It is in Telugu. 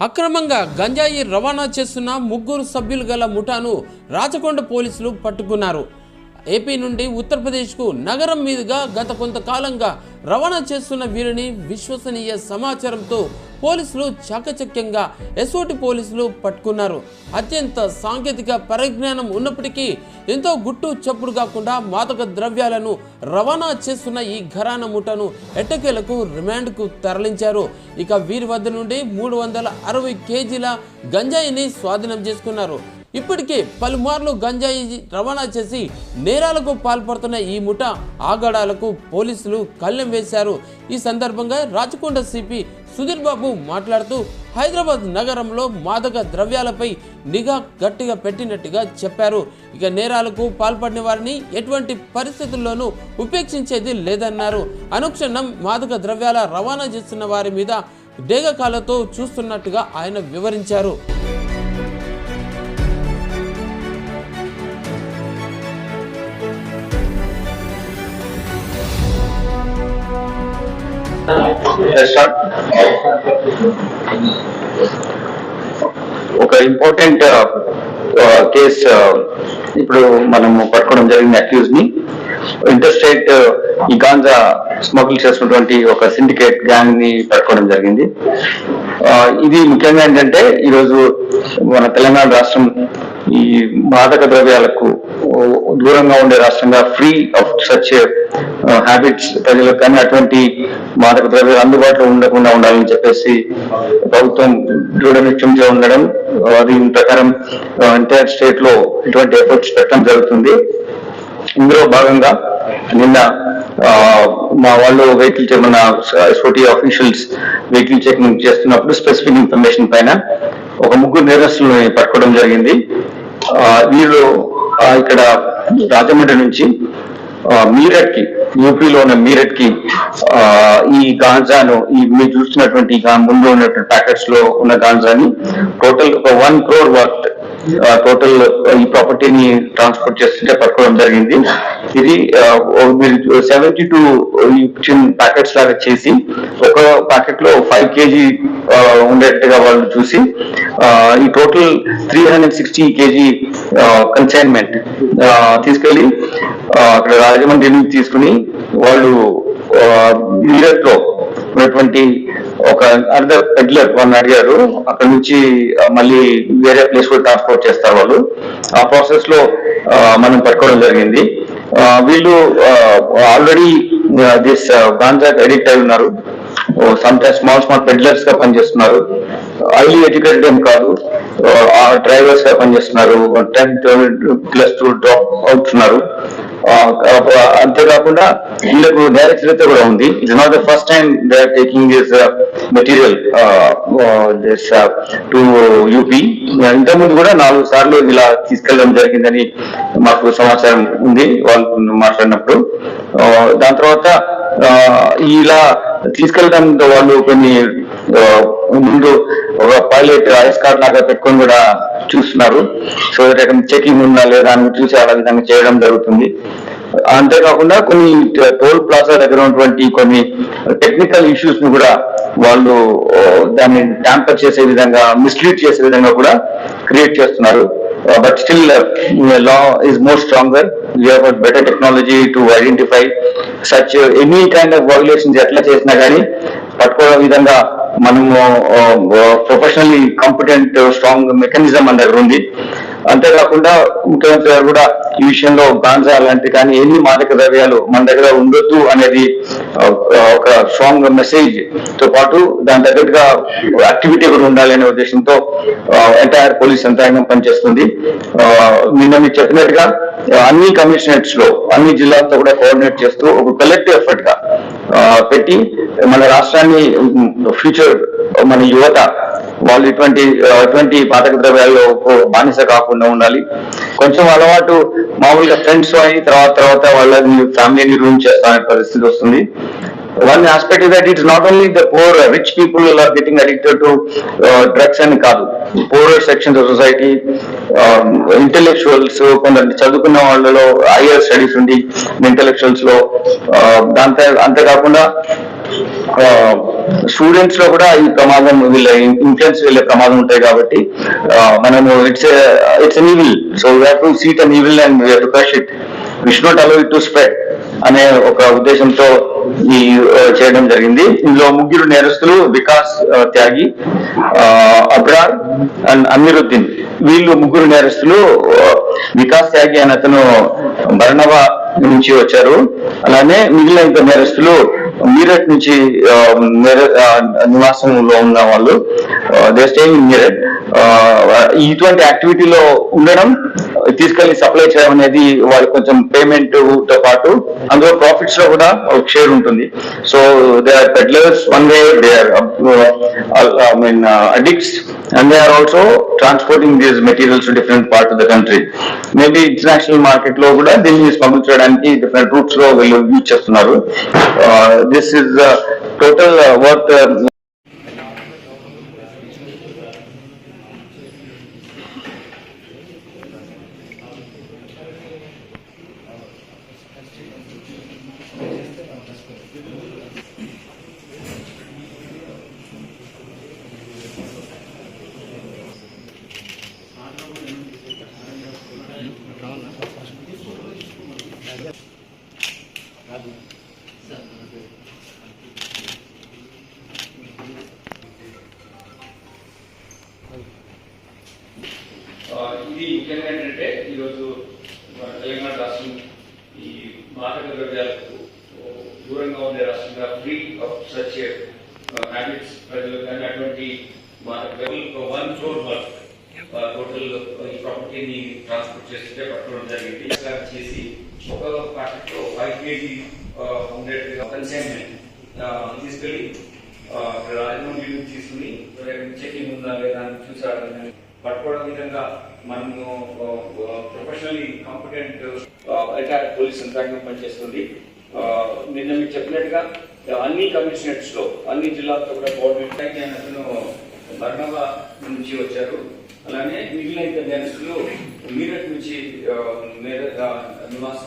అక్రమంగా గంజాయి రవాణా చేస్తున్న ముగ్గురు సభ్యులు గల ముఠాను రాచకొండ పోలీసులు పట్టుకున్నారు. ఏపీ నుండి ఉత్తరప్రదేశ్కు నగరం మీదుగా గత కొంతకాలంగా రవాణా చేస్తున్న వీరిని విశ్వసనీయ సమాచారంతో పోలీసులు చాకచక్యంగా ఎస్ఓటి పోలీసులు పట్టుకున్నారు. అత్యంత సాంకేతిక పరిజ్ఞానం ఉన్నప్పటికీ ఎంతో గుట్టు చప్పుడు కాకుండా మాదక ద్రవ్యాలను రవాణా చేస్తున్న ఈ ఘరాన ముఠను ఎట్టకేలకు రిమాండ్కు తరలించారు. ఇక వీరి వద్ద నుండి మూడు వందల అరవై కేజీల గంజాయిని స్వాధీనం చేసుకున్నారు. ఇప్పటికే పలుమార్లు గంజాయి రవాణా చేసి నేరాలకు పాల్పడుతున్న ఈ ముఠ ఆగడాలకు పోలీసులు కళ్ళెం వేశారు. ఈ సందర్భంగా రాచకొండ సిపి సుధీర్ బాబు మాట్లాడుతూ హైదరాబాద్ నగరంలో మాదక ద్రవ్యాలపై నిఘా గట్టిగా పెట్టినట్టుగా చెప్పారు. ఇక నేరాలకు పాల్పడిన వారిని ఎటువంటి పరిస్థితుల్లోనూ ఉపేక్షించేది లేదన్నారు. అనుక్షణం మాదక ద్రవ్యాల రవాణా చేస్తున్న వారి మీద డేగకాలతో చూస్తున్నట్టుగా ఆయన వివరించారు. ఒక important case uh, uh, uh, ఇప్పుడు మనము పట్టుకోవడం జరిగింది అక్యూజ్ని. ఇంటర్ స్టేట్ ఈ గాంజా స్మగుల్ చేసినటువంటి ఒక సిండికేట్ గ్యాంగ్ని పట్టుకోవడం జరిగింది. ఇది ముఖ్యంగా ఏంటంటే ఈరోజు మన తెలంగాణ రాష్ట్రం ఈ మాదక ద్రవ్యాలకు దూరంగా ఉండే రాష్ట్రంగా ఫ్రీ ఆఫ్ సచ్ హ్యాబిట్స్ ప్రజలకు కానీ అటువంటి మాదక ద్రవ్యాలు అందుబాటులో ఉండకుండా ఉండాలని చెప్పేసి ప్రభుత్వం దృఢనిత్యంగా ఉండడం దీని ప్రకారం ఎంటైర్ స్టేట్లో ఇటువంటి ఎఫర్ట్స్ పెట్టడం జరుగుతుంది. ఇందులో భాగంగా నిన్న ఆ, మా వాళ్ళు వెహికల్ చెక్ మన ఎస్ఓటీ ఆఫీషియల్స్ వెహికల్ చెకింగ్ చేస్తున్నప్పుడు స్పెసిఫిక్ ఇన్ఫర్మేషన్ పైన ఒక ముగ్గురు నేరస్తులను పట్టుకోవడం జరిగింది. వీళ్ళు ఇక్కడ రాజమండ్రి నుంచి మీరట్కి యూపీలో ఉన్న మీరట్కి ఆ, ఈ గాంజాను ఈ మీరు చూస్తున్నటువంటి ముందు ఉన్నటువంటి ప్యాకెట్స్లో ఉన్న గాంజాని టోటల్ ఒక వన్ క్రోర్ వర్త్ టోటల్ ఈ ప్రాపర్టీని ట్రాన్స్పోర్ట్ చేస్తుంటే పట్టుకోవడం జరిగింది. ఇది మీరు సెవెంటీ టూ ప్యాకెట్స్ లాగా చేసి ఒక ప్యాకెట్లో ఫైవ్ కేజీ ఉండేట్టుగా వాళ్ళు చూసి ఈ total three hundred sixty KG consignment తీసుకెళ్ళి అక్కడ రాజమండ్రి నుంచి తీసుకుని వాళ్ళు మీరట్లో ఉన్నటువంటి ఒక అర్ధ పెడ్లర్ వాళ్ళని అడిగారు. అక్కడ నుంచి మళ్ళీ వేరే ప్లేస్ కూడా ట్రాన్స్పోర్ట్ చేస్తారు వాళ్ళు. ఆ ప్రాసెస్లో మనం పట్టుకోవడం జరిగింది. వీళ్ళు ఆల్రెడీ దిస్ గాంజా అడిక్ట్ అయి ఉన్నారు. సమ్ టైమ్ స్మాల్ స్మాల్ పెడ్లర్స్గా పనిచేస్తున్నారు. హైలీ ఎడ్యుకేటెడ్ ఏం కాదు. ఆ డ్రైవర్స్గా పనిచేస్తున్నారు. టెన్ ప్లస్ టూ డ్రాప్ అవుతున్నారు. అంతేకాకుండా వీళ్ళకు డైరెక్ట్ చరిత్ర కూడా ఉంది. It's not the first time they are taking this material this to UP ఇంతకుముందు కూడా నాలుగు సార్లు ఇలా తీసుకెళ్ళడం జరిగిందని మాకు సమాచారం ఉంది. వాళ్ళు మాట్లాడినప్పుడు. దాని తర్వాత ఇలా తీసుకెళ్ళడానికి వాళ్ళు కొన్ని ముందు ఒక పైలట్ ఐస్ కార్డ్ లాగా పెట్టుకొని కూడా చూస్తున్నారు. సో చెకింగ్ ఉందా లేదా అని చూసి ఆ విధంగా చేయడం జరుగుతుంది. అంతేకాకుండా కొన్ని టోల్ ప్లాజా దగ్గర ఉన్నటువంటి కొన్ని టెక్నికల్ ఇష్యూస్ను కూడా వాళ్ళు దాన్ని ట్యాంపర్ చేసే విధంగా మిస్లీడ్ చేసే విధంగా కూడా క్రియేట్ చేస్తున్నారు. But still law is more stronger we have better technology to identify such any kind of violations ఎట్లా చేసినా కానీ పట్టుకోవడం విధంగా మనము ప్రొఫెషనల్లీ కాంపిటెంట్ స్ట్రాంగ్ మెకానిజం మన దగ్గర ఉంది. అంతేకాకుండా ముఖ్యమంత్రి గారు కూడా ఈ విషయంలో గాంజా లాంటి కానీ ఎన్ని మాదక ద్రవ్యాలు మన దగ్గర ఉండొద్దు అనేది ఒక స్ట్రాంగ్ మెసేజ్తో పాటు దాని తగ్గట్టుగా యాక్టివిటీ కూడా ఉండాలి అనే ఉద్దేశంతో ఎంటైర్ పోలీస్ యంత్రాంగం పనిచేస్తుంది. ఆ, నిన్న మీకు చెప్పినట్టుగా అన్ని కమిషనరేట్స్లో అన్ని జిల్లాలతో కూడా కోఆర్డినేట్ చేస్తూ ఒక కలెక్టివ్ ఎఫర్ట్గా పెట్టి మన రాష్ట్రాన్ని ఫ్యూచర్ మన యువత వాళ్ళు ఇటువంటి ఎటువంటి పాతక ద్రవ్యాల్లో బానిస కాకుండా ఉండాలి. కొంచెం అలవాటు మామూలుగా ఫ్రెండ్స్ అయి తర్వాత తర్వాత వాళ్ళని ఫ్యామిలీని రూమ్ చేస్తానే పరిస్థితి వస్తుంది. One aspect that it's not only the poor rich people are getting addicted to drugs అని కాదు poorer sections of society intellectuals కొందరు చదువుకున్న వాళ్ళలో హైయర్ స్టడీస్ ఉండి ఇంటెలెక్చువల్స్లో. దాంతో అంతేకాకుండా స్టూడెంట్స్లో కూడా ఈ ప్రమాదం వీళ్ళ ఇన్ఫ్లుయెన్స్ వీళ్ళ ప్రమాదం ఉంటాయి కాబట్టి మనము it's it's an evil so we to seat an evil and we to crush it wish not allow it to spread అనే ఒక ఉద్దేశంతో ఈ చేయడం జరిగింది. ఇందులో ముగ్గురు నేరస్తులు వికాస్ త్యాగి అబ్రార్ అండ్ అమీరుద్దీన్. వీళ్ళు ముగ్గురు నేరస్తులు వికాస్ త్యాగి అనే అతను బర్ణవ నుంచి వచ్చారు. అలానే మిగిలిన ఇద్దరు నేరస్తులు మీరట్ నుంచి నివాసంలో ఉన్న వాళ్ళు దే స్టేయింగ్ మీరట్ ఇటువంటి యాక్టివిటీలో ఉండడం తీసుకెళ్ళి సప్లై చేయడం అనేది వాళ్ళు కొంచెం పేమెంట్తో పాటు అందులో ప్రాఫిట్స్లో కూడా ఒక షేర్ ఉంటుంది. So they are peddlers one way they are I mean addicts and they are also transporting these materials different part of the country maybe international మార్కెట్లో కూడా దీన్ని స్మగుల్ చేయడానికి డిఫరెంట్ రూట్స్లో వీళ్ళు యూజ్ చేస్తున్నారు. దిస్ ఇస్ టోటల్ వర్త్ ఆ, ఇది ముఖ్యంగా ఏంటంటే ఈరోజు మన తెలంగాణ రాష్ట్రం ఈ మాదక ద్రవ్యాలకు దూరంగా ఉండే రాష్ట్రంగా ఫ్రీ ఆఫ్ సచ్ హ్యాబిట్స్ ప్రజలు కానీ అటువంటి మాదక వన్ ఫ్లోర్ వర్క్ టోటల్ ఈ ప్రాపర్టీని ట్రాన్స్పోర్ట్ చేస్తుంటే పట్టుకోవడం జరిగింది. ఇలా చేసి ఒక packet five KG hundred consignment తీసుకెళ్ళి రాజమండ్రి నుంచి తీసుకుని చెకింగ్ ఉందా లేదా అని పట్టుకోవడం విధంగా మనము ప్రొఫెషనల్లీ కాంపిటెంట్ రిటైర్డ్ పోలీస్ యంత్రాంగం పనిచేస్తుంది. ఆ, నిన్న మీకు చెప్పినట్టుగా అన్ని కమిషనరేట్స్లో అన్ని జిల్లాలతో కూడా కోఆర్డినేట్ అయిన అతను బర్ణవ నుంచి వచ్చారు. అలానే మిగిలిన ఇద్దరు నేరస్తులు మీరట్ నుంచి నివాసం